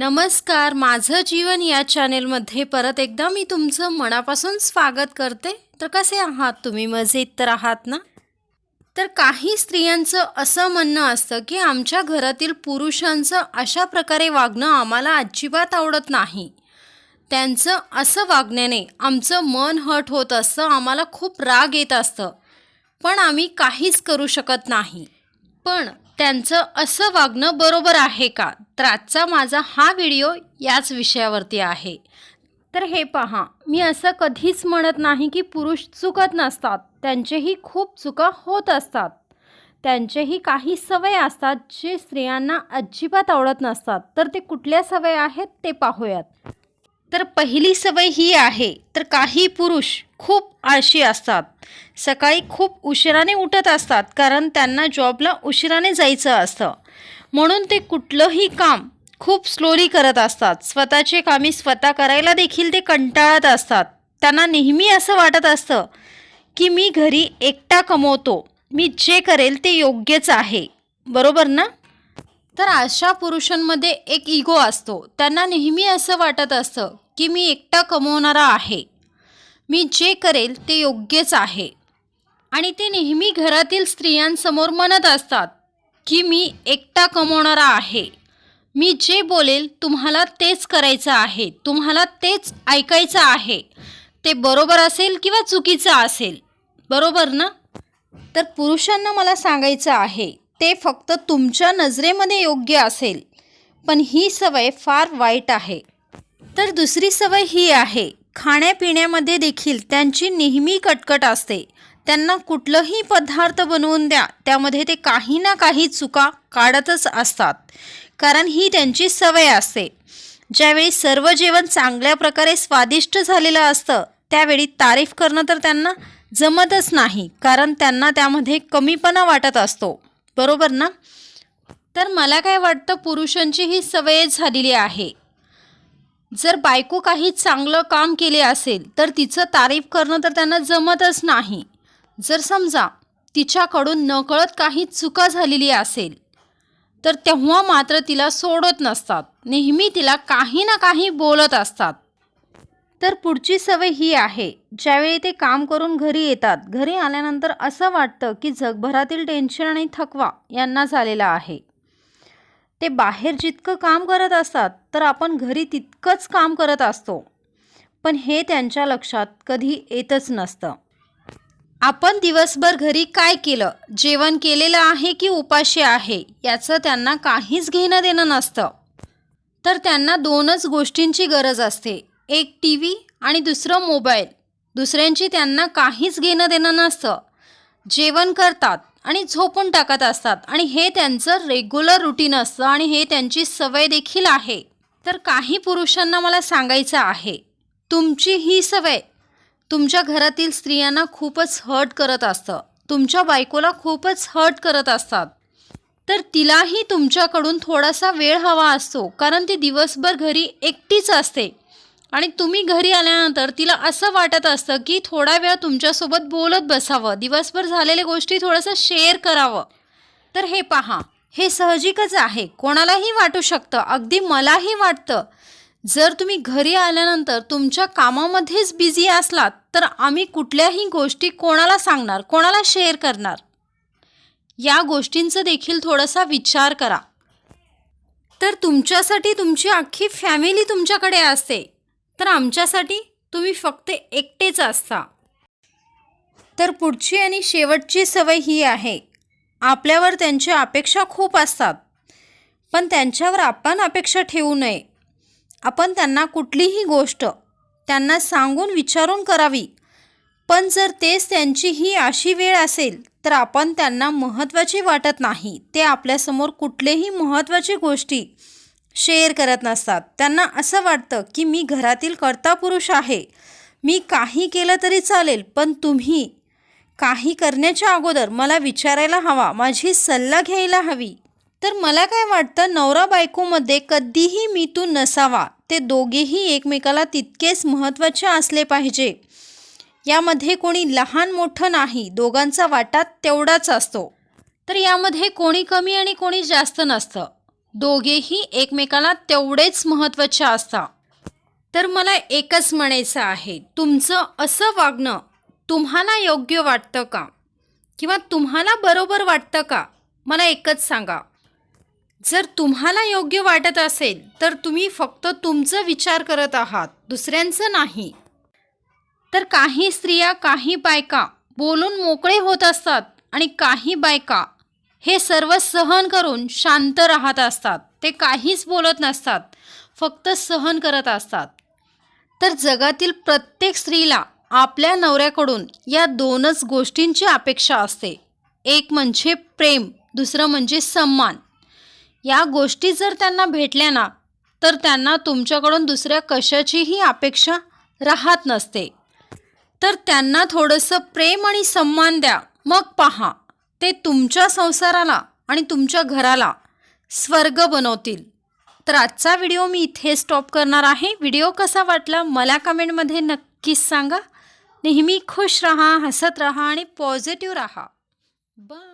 नमस्कार माझं जीवन या चॅनेलमध्ये परत एकदा मी तुमचं मनापासून स्वागत करते. तर कसे आहात तुम्ही? मजेत तर आहात ना? तर काही स्त्रियांचं असं म्हणणं असतं की आमच्या घरातील पुरुषांचं अशा प्रकारे वागणं आम्हाला अजिबात आवडत नाही. त्यांचं असं वागण्याने आमचं मन हट होत असतं आम्हाला खूप राग येत असतं. पण आम्ही काहीच करू शकत नाही. पण त्यांचं असं वागणं बरोबर आहे का? तर आजचा माझा हा व्हिडिओ याच विषयावरती आहे. तर हे पहा मी असं कधीच म्हणत नाही की पुरुष चुकत नसतात. त्यांचेही खूप चुका होत असतात. त्यांचेही काही सवय असतात जे स्त्रियांना अजिबात आवडत नसतात. तर ते कुठल्या सवय आहेत ते पाहूयात. तर पहिली सवय ही आहे. तर काही पुरुष खूप आळशी असतात. सकाळी खूप उशिराने उठत असतात कारण त्यांना जॉबला उशिराने जायचं असतं. म्हणून ते कुठलंही काम खूप स्लोली करत असतात. स्वतःचे कामे स्वतः करायला देखील ते कंटाळत असतात. त्यांना नेहमी असं वाटत असतं की मी घरी एकटा कमवतो. मी जे करेल ते योग्यच आहे. बरोबर ना? तर अशा पुरुषांमध्ये एक इगो असतो. त्यांना नेहमी असं वाटत असतं की मी एकटा कमवणारा आहे. मी जे करेल ते योग्यच आहे. आणि ते नेहमी घरातील स्त्रियांसमोर म्हणत असतात की मी एकटा कमवणारा आहे. मी जे बोलेल तुम्हाला तेच करायचं आहे. तुम्हाला तेच ऐकायचं आहे. ते बरोबर असेल किंवा चुकीचं असेल. बरोबर ना? तर पुरुषांना मला सांगायचं आहे ते फक्त तुमच्या नजरेमध्ये योग्य असेल. पण ही सवय फार वाईट आहे. तर दुसरी सवय ही आहे. खाण्यापिण्यामध्ये देखील त्यांची नेहमी कटकट असते. त्यांना कुठलंही पदार्थ बनवून द्या त्यामध्ये ते काही ना काही चुका काढतच असतात. कारण ही त्यांची सवय असते. ज्यावेळी सर्व जेवण चांगल्या प्रकारे स्वादिष्ट झालेलं असतं त्यावेळी तारीफ करणं तर त्यांना जमतच नाही कारण त्यांना त्यामध्ये कमीपणा वाटत असतो. बरोबर ना? तर मला काय वाटतं पुरुषांची ही सवय झालेली आहे. जर बायको काही चांगलं काम केले असेल तर तिचं तारीफ करणं तर त्यांना जमतच नाही. जर समजा तिच्याकडून नकळत काही चुका झालेली असेल तर तेव्हा मात्र तिला सोडत नसतात. नेहमी तिला काही ना काही बोलत असतात. तर पुढची सवय ही आहे ज्यावेळी ते काम करून घरी येतात घरी आल्यानंतर असं वाटतं की जगभरातील टेन्शन आणि थकवा यांना झालेला आहे. ते बाहेर जितकं काम करत असतात तर आपण घरी तितकंच काम करत असतो. पण हे त्यांच्या लक्षात कधी येतच नसतं. आपण दिवसभर घरी काय केलं? जेवण केलेलं आहे की उपाशी आहे? याचं त्यांना काहीच घेणं देणं नसतं. तर त्यांना दोनच गोष्टींची गरज असते. एक टी व्ही आणि दुसरं मोबाईल. दुसऱ्यांची त्यांना काहीच घेणं देणं नसतं. जेवण करतात. आणि झोपून टाकत असतात. आणि हे त्यांचं रेग्युलर रुटीन असतं आणि हे त्यांची सवय देखील आहे. तर काही पुरुषांना मला सांगायचं आहे. तुमची ही सवय तुमच्या घरातील स्त्रियांना खूपच हर्ट करत असतं. तुमच्या बायकोला खूपच हर्ट करत असतात. तर तिलाही तुमच्याकडून थोडासा वेळ हवा असतो. कारण ती दिवसभर घरी एकटीच असते. आणि तुम्ही घरी आल्यानंतर तिला असं वाटत असतं की थोडा वेळ तुमच्यासोबत बोलत बसावं. दिवसभर झालेल्या गोष्टी थोडंसं शेअर करावं. तर हे पहा हे साहजिकच आहे. कोणालाही वाटू शकतं. अगदी मलाही वाटतं. जर तुम्ही घरी आल्यानंतर तुमच्या कामामध्येच बिझी असलात तर आम्ही कुठल्याही गोष्टी कोणाला सांगणार कोणाला शेअर करणार? या गोष्टींचं देखील थोडासा विचार करा. तर तुमच्यासाठी तुमची अख्खी फॅमिली तुमच्याकडे असते. तर आमच्यासाठी तुम्ही फक्त एकटेच असता. तर पुढची आणि शेवटची सवय ही आहे. आपल्यावर त्यांच्या अपेक्षा खूप असतात. पण त्यांच्यावर आपण अपेक्षा ठेवू नये. आपण त्यांना कुठलीही गोष्ट त्यांना सांगून विचारून करावी. पण जर तेच त्यांची ही अशी वेळ असेल तर आपण त्यांना महत्त्वाची वाटत नाही. ते आपल्यासमोर कुठलेही महत्त्वाची गोष्टी शेअर करत नसतात. त्यांना असं वाटतं की मी घरातील कर्ता पुरुष आहे. मी काही केलं तरी चालेल पण तुम्ही काही करण्याच्या अगोदर मला विचारायला हवा माझी सल्ला घ्यायला हवी. तर मला काय वाटतं नवरा बायकोमध्ये कधीही मी तू नसावा. ते दोघेही एकमेकाला तितकेच महत्त्वाचे असले पाहिजे. यामध्ये कोणी लहान मोठं नाही दोघांचा वाटा तेवढाच असतो. तर यामध्ये कोणी कमी आणि कोणी जास्त नसतं. दोघेही एकमेकाला तेवढेच महत्त्वाचे असतात. तर मला एकच म्हणायचं आहे तुमचं असं वागणं तुम्हाला योग्य वाटतं का? किंवा तुम्हाला बरोबर वाटतं का? मला एकच सांगा. जर तुम्हाला योग्य वाटत असेल तर तुम्ही फक्त तुमचं विचार करत आहात दुसऱ्यांचं नाही. तर काही स्त्रिया काही बायका बोलून मोकळे होत असतात आणि काही बायका हे सर्व सहन करून शांत राहत असतात. ते काहीच बोलत नसतात. फक्त सहन करत असतात. तर जगातील प्रत्येक स्त्रीला आपल्या नवऱ्याकडून या दोनच गोष्टींची अपेक्षा असते. एक म्हणजे प्रेम दुसरं म्हणजे सन्मान. या गोष्टी जर त्यांना भेटल्या ना तर त्यांना तुमच्याकडून दुसऱ्या कशाचीही अपेक्षा राहत नसते. तर त्यांना थोडंसं प्रेम आणि सन्मान द्या. मग पहा. ते तुमच्या संसाराला आणि तुमच्या घराला स्वर्ग बनवतील. तर आजचा व्हिडिओ मी इथे स्टॉप करणार आहे. व्हिडिओ कसा वाटला मला कमेंटमध्ये नक्कीच सांगा. नेहमी खुश रहा हसत रहा आणि पॉझिटिव्ह राहा. बाय